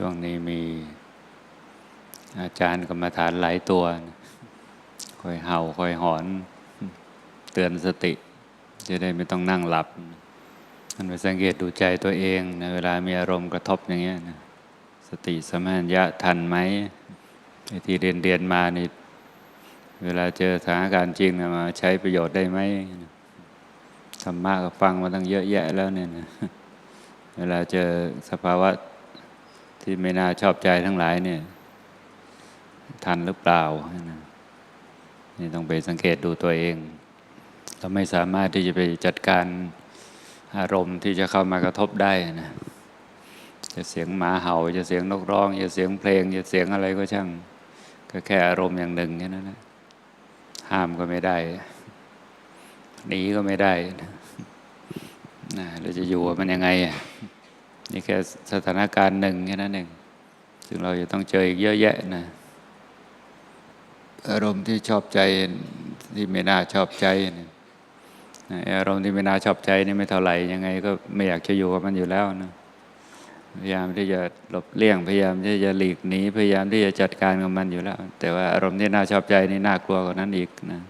ช่วงนี้มีอาจารย์กรรมฐานหลายตัว คอยเห่าคอยหอน เตือนสติ จะได้ไม่ต้องนั่งหลับมันไปสังเกตดูใจตัวเองนะเวลามีอารมณ์กระทบอย่างเงี้ยนะสติสมัญญะทันไหมไอ้ที่เรียนเรียนมานี่เวลาเจอสถานการณ์จริงนะมาใช้ประโยชน์ได้ไหมธรรมะก็ฟังมาตั้งเยอะแยะแล้วเนี่ยนะเวลาเจอสภาวะ ที่ไม่น่าชอบใจทั้งหลายเนี่ย ทันหรือเปล่า นี่ต้องไปสังเกตดูตัวเอง เราไม่สามารถที่จะไปจัดการอารมณ์ที่จะเข้ามากระทบได้นะจะเสียงหมาเห่า จะเสียงนกร้องจะเสียงเพลง จะเสียงอะไรก็ช่าง ก็แค่อารมณ์อย่างหนึ่งแค่นั้นนะห้ามก็ไม่ได้หนีก็ไม่ได้นะเราจะอยู่มันยังไง นี่แค่สถานการณ์หนึ่งแค่นั้นเองซึ่งเราจะต้องเจออีกเยอะแยะนะ อารมณ์ที่ชอบใจที่ไม่น่าชอบใจนะอารมณ์ที่ไม่น่าชอบใจนี่ไม่เท่าไหร่ยังไง ก็ไม่อยากจะอยู่กับมันอยู่แล้วนะพยายามที่จะหลบเลี่ยงพยายามที่จะหลีกหนีพยายามที่จะจัดการกับมันอยู่แล้ว แต่ว่าอารมณ์ที่น่าชอบใจนี่น่ากลัวกว่านั้นอีกนะ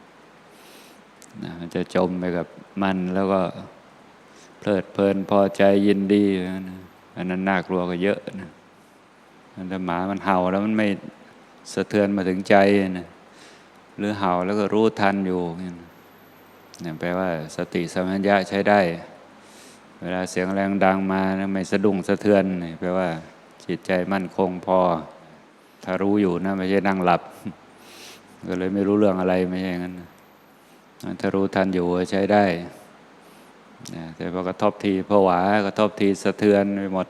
นะมันจะจมไปกับมันแล้วก็เพลิดเพลินพอใจยินดีนะ อันนั้นน่ากลัวก็เยอะนะถ้าหมามันเห่าแล้วมันไม่สะเทือนมาถึงใจนะหรือเห่าแล้วก็รู้ทันอยู่เนี่ยแปลว่าสติสัมปชัญญะใช้ได้ เวลาเสียงแรงดังมานไม่สะดุ้งสะเทือนแปลว่าจิตใจมั่นคงพอ ถ้ารู้อยู่นะไม่ใช่นั่งหลับ ก็เลยไม่รู้เรื่องอะไรไม่ใช่งั้น ถ้ารู้ทันอยู่ใช้ได้ แต่พอกระทบทีผวากระทบทีสะเทือนไปหมด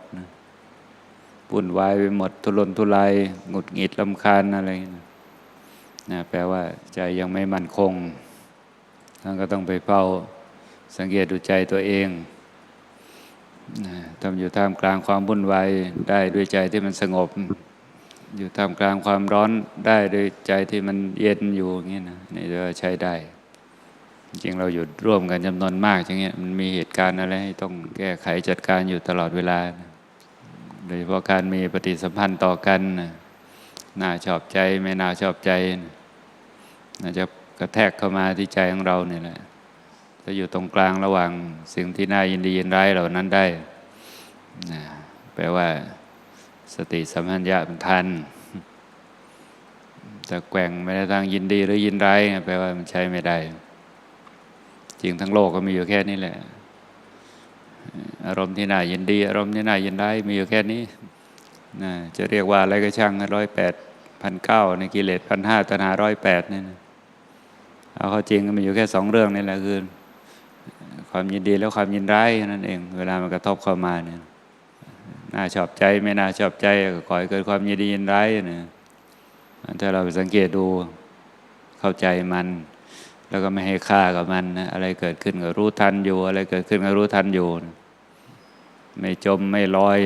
ปุ่นวายไปหมด ทุรนทุรายหงุดหงิดลำคาญอะไรนะแปลว่าใจยังไม่มั่นคงท่านก็ต้องไปเฝ้าสังเกตดูใจตัวเองทำอยู่ท่ามกลางความวุ่นวายได้ด้วยใจที่มันสงบ อยู่ท่ามกลางความร้อนได้ด้วยใจที่มันเย็นอยู่อย่างนี้นะนี่จะใช้ได้ จริงเราอยู่ร่วมกันจำนวนมากอย่างเงี้ยมันมีเหตุการณ์อะไรให้ต้องแก้ไขจัดการอยู่ตลอดเวลา โดยเฉพาะการมีปฏิสัมพันธ์ต่อกันน่าชอบใจไม่น่าชอบใจน่าจะกระแทกเข้ามาที่ใจของเราเนี่ยแหละถ้าอยู่ตรงกลางระหว่างสิ่งที่น่ายินดียินร้ายเหล่านั้นได้นะแปลว่าสติสัมพัญญะมันทันแต่แกว่งไม่ได้ทางยินดีหรือยินร้ายแปลว่ามันใช้ไม่ได้ จริงทั้งโลกก็มีอยู่แค่นี้แหละ อารมณ์ที่น่ายินดี อารมณ์ที่น่ายินร้ายมีอยู่แค่นี้นะจะเรียกว่าอะไรก็ช่างร้อยแปดพันเก้าในกิเลสพันห้าตนาร้อยแปดนี่นะเอาเข้าจริงก็มีอยู่แค่สองเรื่องนี่แหละคือความยินดีแล้วความยินร้ายนั่นเอง เวลามันกระทบเข้ามาเนี่ยน่าชอบใจไม่น่าชอบใจก็ขอให้เกิดความยินดียินร้ายเนี่ยถ้าเราไปสังเกตดูเข้าใจมัน แล้วก็ไม่ให้ค่ากับมันนะอะไรเกิดขึ้นก็รู้ทันอยู่ อะไรเกิดขึ้นก็รู้ทันอยู่ ไม่จมไม่ลอย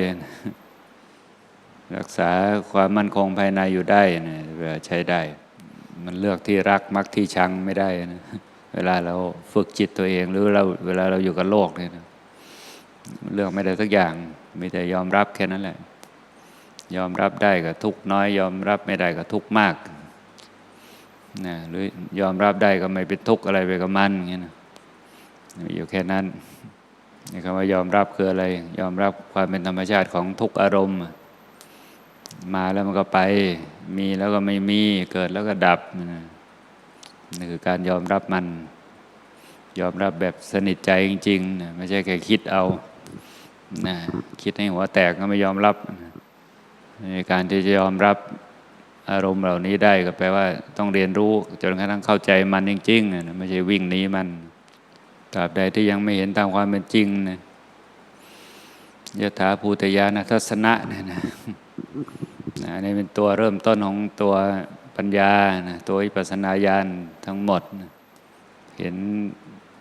รักษาความมั่นคงภายในอยู่ได้เนี่ใช้ได้ มันเลือกที่รักมักที่ชังไม่ได้นะเวลาเราฝึกจิตตัวเอง หรือเราเวลาเราอยู่กับโลกเนี่ยเลือกไม่ได้สักอย่างมีแต่ยอมรับแค่นั้นแหละ ยอมรับได้ก็ทุกน้อย ยอมรับไม่ได้ก็ทุกมาก นะหรือยอมรับได้ก็ไม่เป็นทุกข์อะไรไปกับมันอย่างเงี้ยนะอยู่แค่นั้นนี่คำว่ายอมรับคืออะไร ยอมรับความเป็นธรรมชาติของทุกอารมณ์ มาแล้วมันก็ไป มีแล้วก็ไม่มีเกิดแล้วก็ดับนะนี่คือการยอมรับมัน ยอมรับแบบสนิทใจจริงๆนะไม่ใช่แค่คิดเอานะคิดให้หัวแตกก็ไม่ยอมรับในการที่จะยอมรับ อารมณ์เหล่านี้ได้ก็แปลว่าต้องเรียนรู้จนกระทั่งเข้าใจมันจริงๆนะไม่ใช่วิ่งหนีมันตราบใดที่ยังไม่เห็นตามความเป็นจริงนะยถาภูตยานัทสนะนะนะนี่เป็นตัวเริ่มต้นของตัวปัญญานะตัวอิปัสนาญาณทั้งหมดนะเห็น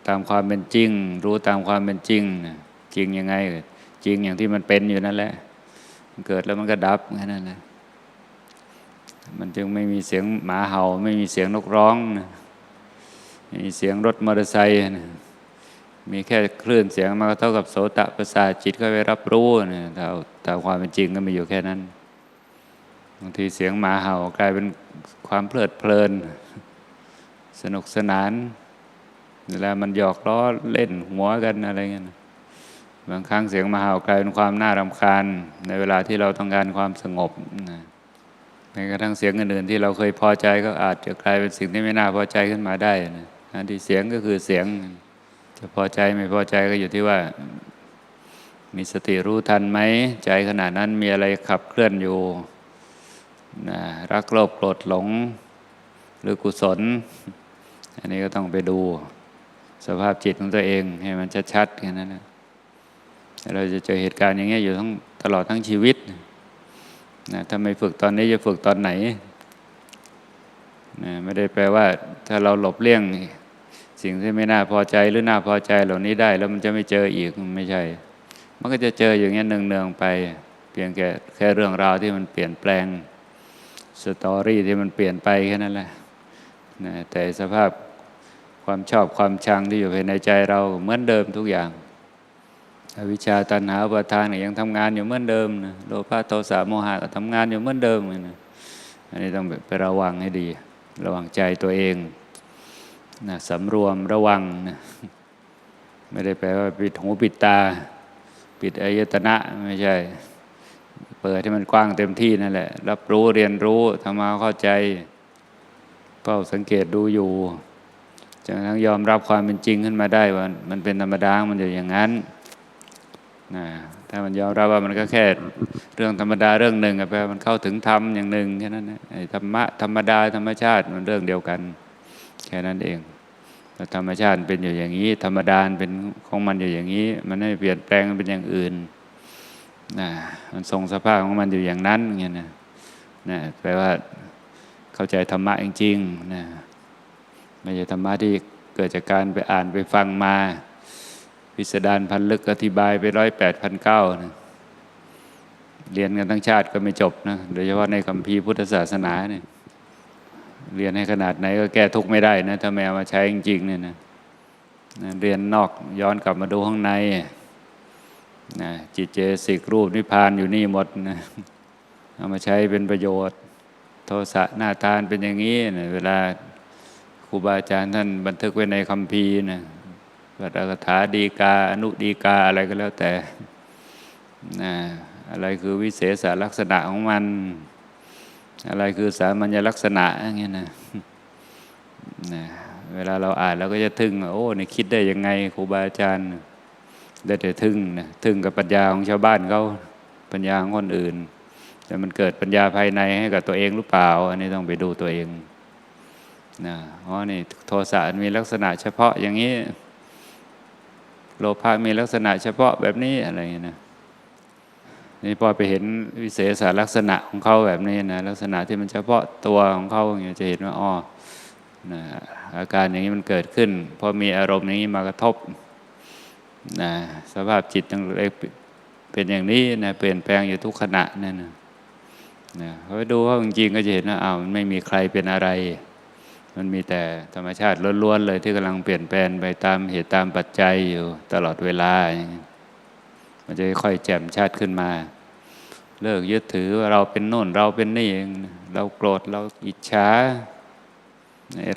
ตามความเป็นจริง รู้ตามความเป็นจริงนะจริงยังไง จริงอย่างที่มันเป็นอยู่นั่นแหละ เกิดแล้วมันก็ดับแค่นั้นแหละ มันจึงไม่มีเสียงหมาเห่า ไม่มีเสียงนกร้องนะมีเสียงรถมอเตอร์ไซค์นะมีแค่คลื่นเสียงมาเท่ากับโสตะประสาทจิตก็ไปรับรู้นะตามความเป็นจริงก็มีอยู่แค่นั้นบางทีเสียงหมาเห่ากลายเป็นความเพลิดเพลิน สนุกสนานเวลามันหยอกล้อเล่นหัวกันอะไรเงี้ยบางครั้งเสียงหมาเห่ากลายเป็นความน่ารำคาญ ในเวลาที่เราต้องการความสงบนะ แม้กระทั่งเสียงอื่นๆที่เราเคยพอใจก็อาจจะกลายเป็นสิ่งที่ไม่น่าพอใจขึ้นมาได้นะอันที่เสียงก็คือเสียง จะพอใจไม่พอใจก็อยู่ที่ว่า มีสติรู้ทันไหมใจขณะนั้นมีอะไรขับเคลื่อนอยู่นะรักโลภโกรธหลง หรือกุศล อันนี้ก็ต้องไปดู สภาพจิตของตัวเองให้มันชัดๆแค่นั้นนะเราจะเจอเหตุการณ์อย่างเงี้ยอยู่ทั้งตลอดทั้งชีวิตนะ ถ้าไม่ฝึกตอนนี้จะฝึกตอนไหนนะไม่ได้แปลว่า ถ้าเราหลบเลี่ยง สิ่งที่ไม่น่าพอใจหรือน่าพอใจเหล่านี้ได้ แล้วมันจะไม่เจออีกไม่ใช่ มันก็จะเจออย่างเงี้ยเนืองๆไป เพียงแค่แค่เรื่องราวที่มันเปลี่ยนแปลงสตอรี่ที่มันเปลี่ยนไปแค่นั้นแหละนะแต่สภาพความชอบความชังที่อยู่ภายในใจเราเหมือนเดิมทุกอย่าง อวิชชาตัณหาอุปาทานเนี่ยยังทำงานอยู่เหมือนเดิมนะโลภะโทสะโมหะก็ทำงานอยู่เหมือนเดิมนะอันนี้ต้องไประวังให้ดี ระวังใจตัวเองนะสำรวมระวังนะไม่ได้แปลว่าปิดหูปิดตา ปิดอายตนะไม่ใช่ เปิดให้มันกว้างเต็มที่นั่นแหละ รับรู้เรียนรู้ทำมาเข้าใจเฝ้าสังเกตดูอยู่จนกระทั่งยอมรับความเป็นจริงขึ้นมาได้ว่ามันเป็นธรรมดามันอยู่อย่างนั้น นะถ้ามันยอมรับว่ามันก็แค่เรื่องธรรมดาเรื่องหนึ่งแปลว่ามันเข้าถึงธรรมอย่างหนึ่งแค่นั้นนะไอ้ธรรมะธรรมดาธรรมชาติมันเรื่องเดียวกัน แค่นั้นเองแต่ธรรมชาติเป็นอยู่อย่างนี้ ธรรมดาเป็นของมันอยู่อย่างนี้ มันไม่เปลี่ยนแปลงมันเป็นอย่างอื่นนะมันทรงสภาพของมันอยู่อย่างนั้นเงี้ยนะนะแปลว่าเข้าใจธรรมะจริงๆนะไม่ใช่ธรรมะที่เกิดจากการไปอ่านไปฟังมา พิสดารพันลึกอธิบายไปร้อยแปดพันเก้านะเรียนกันทั้งชาติก็ไม่จบนะ โดยเฉพาะในคัมภีร์พุทธศาสนาเนี่ยเรียนให้ขนาดไหนก็แก้ทุกข์ไม่ได้นะ ถ้าไม่มาใช้จริงๆเนี่ยนะเรียนนอกย้อนกลับมาดูข้างในนะจิตเจสิกรูปนิพพานอยู่นี่หมดนะเอามาใช้เป็นประโยชน์ โทสะหน้าทานเป็นอย่างนี้นะเวลาครูบาอาจารย์ท่านบันทึกไว้ในคัมภีร์นะ ปัตถาดีกาอนุดีกาอะไรก็แล้วแต่นะอะไรคือวิเศษลักษณะของมัน อะไรคือสามัญลักษณะอย่างเงี้ยนะนะเวลาเราอ่านเราก็จะทึ่งโอ้นี่คิดได้ยังไงครูบาอาจารย์ได้แต่ทึ่งนะทึ่งกับปัญญาของชาวบ้านเขาปัญญาของคนอื่น แต่มันเกิดปัญญาภายในให้กับตัวเองหรือเปล่า อันนี้ต้องไปดูตัวเองนะอ๋อนี่โทสะมีลักษณะเฉพาะอย่างนี้ โลภะมีลักษณะเฉพาะแบบนี้อะไรอย่างนี้นะนี่พอไปเห็นวิเศษลักษณะของเขาแบบนี้นะลักษณะที่มันเฉพาะตัวของเขาอย่างเงี้ยจะเห็นว่าอ๋อนะอาการอย่างนี้มันเกิดขึ้นพอมีอารมณ์อย่างนี้มากระทบนะสภาพจิตต้องเลยเป็นอย่างนี้นะเปลี่ยนแปลงอยู่ทุกขณะนั่นนะนะพอไปดูเขาจริงๆก็จะเห็นว่าอ้าวมันไม่มีใครเป็นอะไร มันมีแต่ธรรมชาติล้วนๆเลยที่กำลังเปลี่ยนแปลงไปตามเหตุตามปัจจัยอยู่ตลอดเวลา มันจะค่อยแจ่มชัดขึ้นมา เลิกยึดถือว่าเราเป็นโน่นเราเป็นนี่เองเราโกรธเราอิจฉา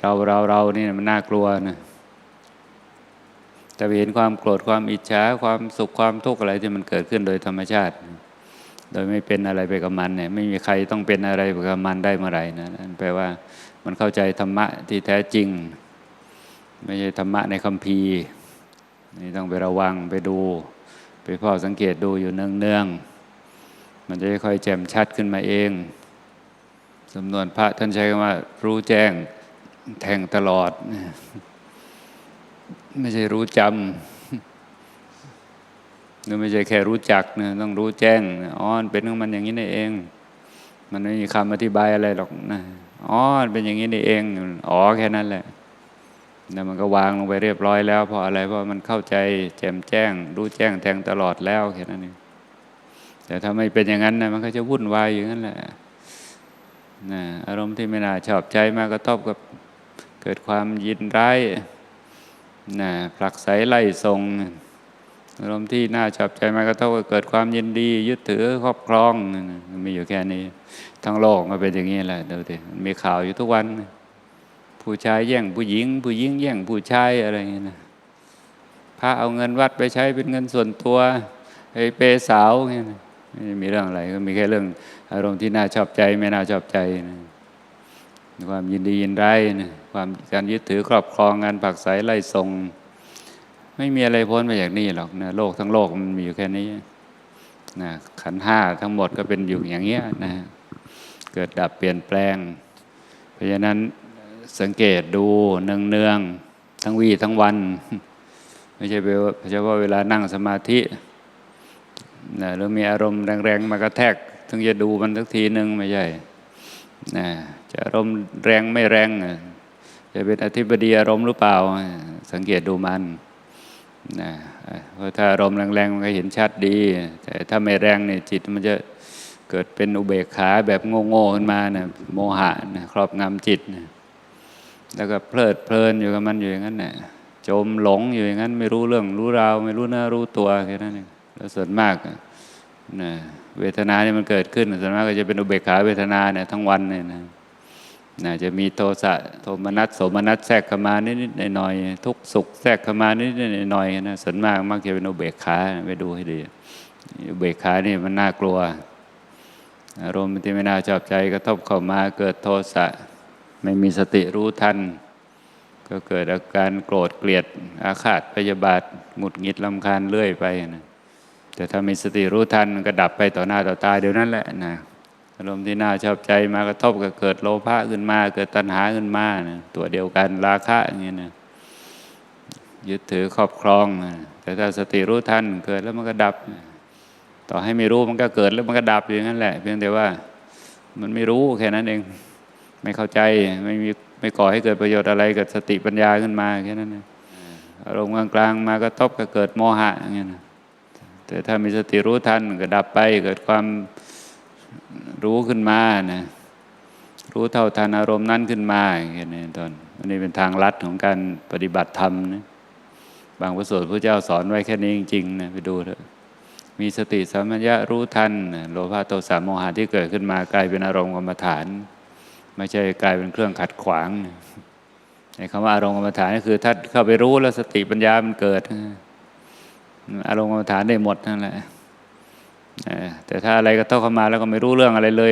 เราเราเรานี่มันน่ากลัวนะแต่เห็นความโกรธความอิจฉาความสุขความทุกข์อะไรที่มันเกิดขึ้นโดยธรรมชาติ โดยไม่เป็นอะไรไปกับมันเนี่ยไม่มีใครต้องเป็นอะไรไปกับมันได้เมื่อไหร่นะนั่นแปลว่า มันเข้าใจธรรมะที่แท้จริง ไม่ใช่ธรรมะในคัมภีร์นี่ต้องไประวังไปดู ไปเฝ้าสังเกตดูอยู่เนืองๆมันจะค่อยแจ่มชัดขึ้นมาเองสำนวนพระท่านใช้คำว่า รู้แจ้งแทงตลอด ไม่ใช่รู้จำนี่ไม่ใช่แค่รู้จักนะต้องรู้แจ้งอ๋อเป็นของมันอย่างนี้นี่เอง มันไม่มีคำอธิบายอะไรหรอกนะ อ๋อเป็นอย่างนี้นี่เองอ๋อแค่นั้นแหละแล้วมันก็วางลงไปเรียบร้อยแล้วเพราะอะไรเพราะมันเข้าใจแจ่มแจ้ง รู้แจ้งแทงตลอดแล้วแค่นั้นเองแต่ถ้าไม่เป็นอย่างนั้นนะมันก็จะวุ่นวายอย่างนั้นแหละนะอารมณ์ที่ไม่น่าชอบใจมากก็ตบกับเกิดความยินร้ายนะผลักไสไล่ทรง อารมณ์ที่น่าชอบใจมากระทบก็เกิดความยินดี ยึดถือครอบครองมันมีอยู่แค่นี้ ทั้งโลกมันเป็นอย่างนี้แหละดูดิมันมีข่าวอยู่ทุกวัน ผู้ชายแย่งผู้หญิง ผู้หญิงแย่งผู้ชายอะไรอย่างเงี้ยนะพระเอาเงินวัดไปใช้เป็นเงินส่วนตัวไปเปสาวเงี้ยไม่มีเรื่องอะไรก็มีแค่เรื่อง อารมณ์ที่น่าชอบใจไม่น่าชอบใจนะความยินดียินร้ายนะความการยึดถือครอบครองงานผักใสไล่ทรง ไม่มีอะไรพ้นมาจากนี่หรอกนะโลกทั้งโลกมันมีอยู่แค่นี้นะขันห้าทั้งหมดก็เป็นอยู่อย่างเงี้ยนะเกิดดับเปลี่ยนแปลง เพราะฉะนั้นสังเกตดูเนืองเนืองทั้งวีทั้งวัน ไม่ใช่เฉพาะเวลานั่งสมาธินะหรือมีอารมณ์แรงๆมากระแทกถึงจะดูมันสักทีหนึ่งไม่ใช่นะจะอารมณ์แรงไม่แรงอะจะเป็นอธิบดีอารมณ์หรือเปล่า สังเกตดูมัน นะเพราะถ้าอารมณ์แรงๆมันก็เห็นชัดดี แต่ถ้าไม่แรงเนี่ยจิตมันจะเกิดเป็นอุเบกขาแบบโง่ๆขึ้นมานะโมหะนะครอบงำจิตนะแล้วก็เพลิดเพลินอยู่กับมันอยู่อย่างนั้นนะจมหลงอยู่อย่างนั้น ไม่รู้เรื่องรู้ราวไม่รู้เนื้อรู้ตัวแค่นั้นเองแล้วส่วนมากนะเวทนาเนี่ยมันเกิดขึ้นส่วนมากก็จะเป็นอุเบกขาเวทนาเนี่ยทั้งวันเนี่ยนะ นะจะมีโทสะโทมนัสโสมนัสแทรกเข้ามานิดๆหน่อยๆทุกสุขแทรกเข้ามานิดๆหน่อยๆนะส่วนมากมักจะเป็นอุเบกขาไปดูให้ดีอุเบกขานี่มันน่ากลัว อารมณ์ที่ไม่น่าชอบใจกระทบเข้ามาเกิดโทสะไม่มีสติรู้ทัน ก็เกิดอาการโกรธเกลียดอาฆาตพยาบาทหงุดหงิดลำคาญเรื่อยไปนะแต่ถ้ามีสติรู้ทันมันก็ดับไปต่อหน้าต่อตาเดี๋ยวนั้นแหละนะ อารมณ์ที่น่าชอบใจมากระทบก็เกิดโลภะขึ้นมา เกิดตัณหาขึ้นมานะตัวเดียวกันราคะอย่างเงี้ยนะยึดถือครอบครองนะแต่ถ้าสติรู้ทันเกิดแล้วมันก็ดับ ต่อให้ไม่รู้มันก็เกิดแล้วมันก็ดับอย่างนั้นแหละ เพียงแต่ว่ามันไม่รู้แค่นั้นเอง ไม่เข้าใจไม่มีไม่ก่อให้เกิดประโยชน์อะไรกับสติปัญญาขึ้นมาแค่นั้นเองอารมณ์กลางๆมากระทบก็เกิดโมหะอย่างเงี้ยนะแต่ถ้ามีสติรู้ทันก็ดับไปเกิดความ รู้ขึ้นมานะรู้เท่าทันอารมณ์นั้นขึ้นมาอย่างเงี้ยตอนอันนี้เป็นทางลัดของการปฏิบัติธรรมนะบางพระสูตรพระเจ้าสอนไว้แค่นี้จริงๆนะไปดูเถอะมีสติสัมปัญญะรู้ทันโลภะโทสะโมหะที่เกิดขึ้นมากลายเป็นอารมณ์กรรมฐาน ไม่ใช่กลายเป็นเครื่องขัดขวางในคำว่าอารมณ์กรรมฐานก็คือถ้าเข้าไปรู้แล้วสติปัญญามันเกิด อารมณ์กรรมฐานได้หมดนั่นแหละ แต่ถ้าอะไรก็เท่าเข้ามาแล้วก็ไม่รู้เรื่องอะไรเลย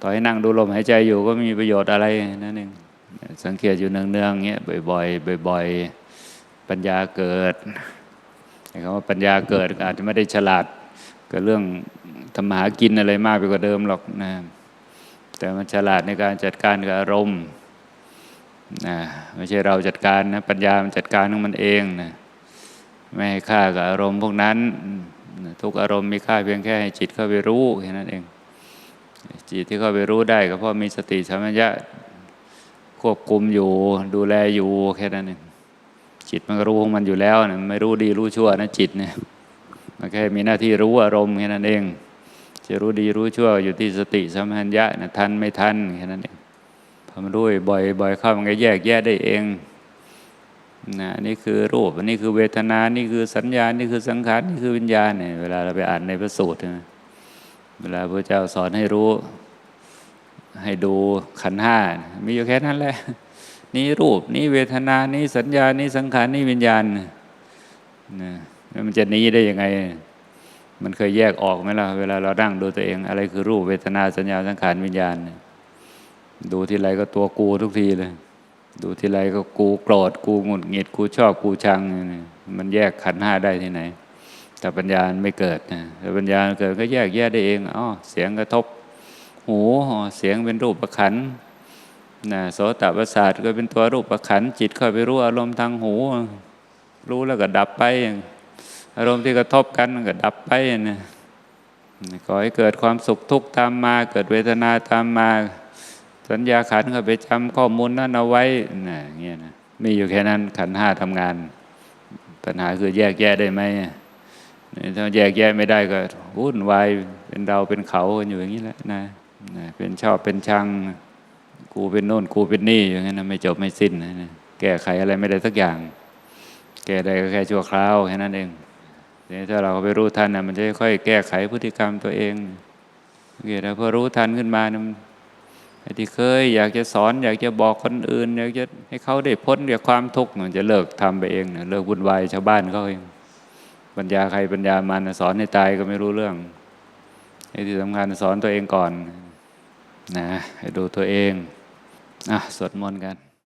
ต่อให้นั่งดูลมหายใจอยู่ก็ไม่มีประโยชน์อะไรนั่นเองสังเกตอยู่เนืองๆอย่างเงี้ยบ่อยๆบ่อยๆปัญญาเกิดคำว่าปัญญาเกิดอาจจะไม่ได้ฉลาดกับเรื่องทำมหากินอะไรมากไปกว่าเดิมหรอกนะแต่มันฉลาดในการจัดการกับอารมณ์นะไม่ใช่เราจัดการนะปัญญามันจัดการของมันเองนะไม่ให้ค่ากับอารมณ์พวกนั้น ทุกอารมณ์มีค่าเพียงแค่ให้จิตเข้าไปรู้แค่นั้นเอง จิตที่เข้าไปรู้ได้ก็เพราะมีสติสัมปชัญญะควบคุมอยู่ดูแลอยู่แค่นั้นเองจิตมันก็รู้ของมันอยู่แล้วนะไม่รู้ดีรู้ชั่วนะจิตเนี่ยมันแค่มีหน้าที่รู้อารมณ์แค่นั้นเอง จะรู้ดีรู้ชั่วอยู่ที่สติสัมปชัญญะนะทันไม่ทันแค่นั้นเองพอมันรู้บ่อยบ่อยเข้ามันก็แยกแยะได้เอง นะนี่คือรูปนนี้คือเวทนา นี่คือสัญญา นี่คือสังขาร นี่คือวิญญาณเนี่ยเวลาเราไปอ่านในพระสูตรนะเวลาพระเจ้าสอนให้รู้ ให้ดูขันห้ามีอยู่แค่นั้นแหละ นี่รูป นี่เวทนา นี่สัญญา นี่สังขาร นี่วิญญาณนะมันจะนี้ได้ยังไง มันเคยแยกออกไหมล่ะ เวลาเราดั่งดูตัวเอง อะไรคือรูป เวทนา สัญญา สังขาร วิญญาณ ดูทีไรก็ตัวกูทุกทีเลย ดูทีไรก็กูโกรธกูหงุดหงิดกูชอบกูชัง มันแยกขันห้าได้ที่ไหน แต่ปัญญาไม่เกิดนะแต่ปัญญาเกิดก็แยกแยะได้เองอ๋อเสียงกระทบ หูเสียงเป็นรูปประขันนะโสตประสาทก็เป็นตัวรูปประขันจิตเข้าไปรู้อารมณ์ทางหู รู้แล้วก็ดับไป อารมณ์ที่กระทบกันก็ดับไปนะก่อให้เกิดความสุขทุกข์ตามมา เกิดเวทนาตามมา สัญญาขันก็ไปจำข้อมูลนั้นเอาไว้นะเงี้ยนะมีอยู่แค่นั้นขันห้าทำงาน ปัญหาคือแยกแยะได้ไหมถ้าแยกแยะไม่ได้ก็วุ่นวายเป็นเราเป็นเขากันอยู่อย่างนี้แหละนะเป็นชอบเป็นชัง กูเป็นโน่นกูเป็นนี่อย่างนั้นนะไม่จบไม่สิ้นนะแก้ไขอะไรไม่ได้สักอย่าง แก้ได้ก็แค่ชั่วคราวแค่นั้นเองทีนี้ถ้าเราไปรู้ทันนะมันจะค่อยแก้ไขพฤติกรรมตัวเองโอเคแล้วพอรู้ทันขึ้นมานะ ที่เคยอยากจะสอน อยากจะบอกคนอื่น อยากจะให้เขาได้พ้นจากความทุกข์มันจะเลิกทำไปเองเลิกวุ่นวายชาวบ้านเขาเองปัญญาใครปัญญามันสอนให้ตายก็ไม่รู้เรื่องไอ้ที่สำคัญสอนตัวเองก่อนนะให้ดูตัวเองอะสวดมนต์กัน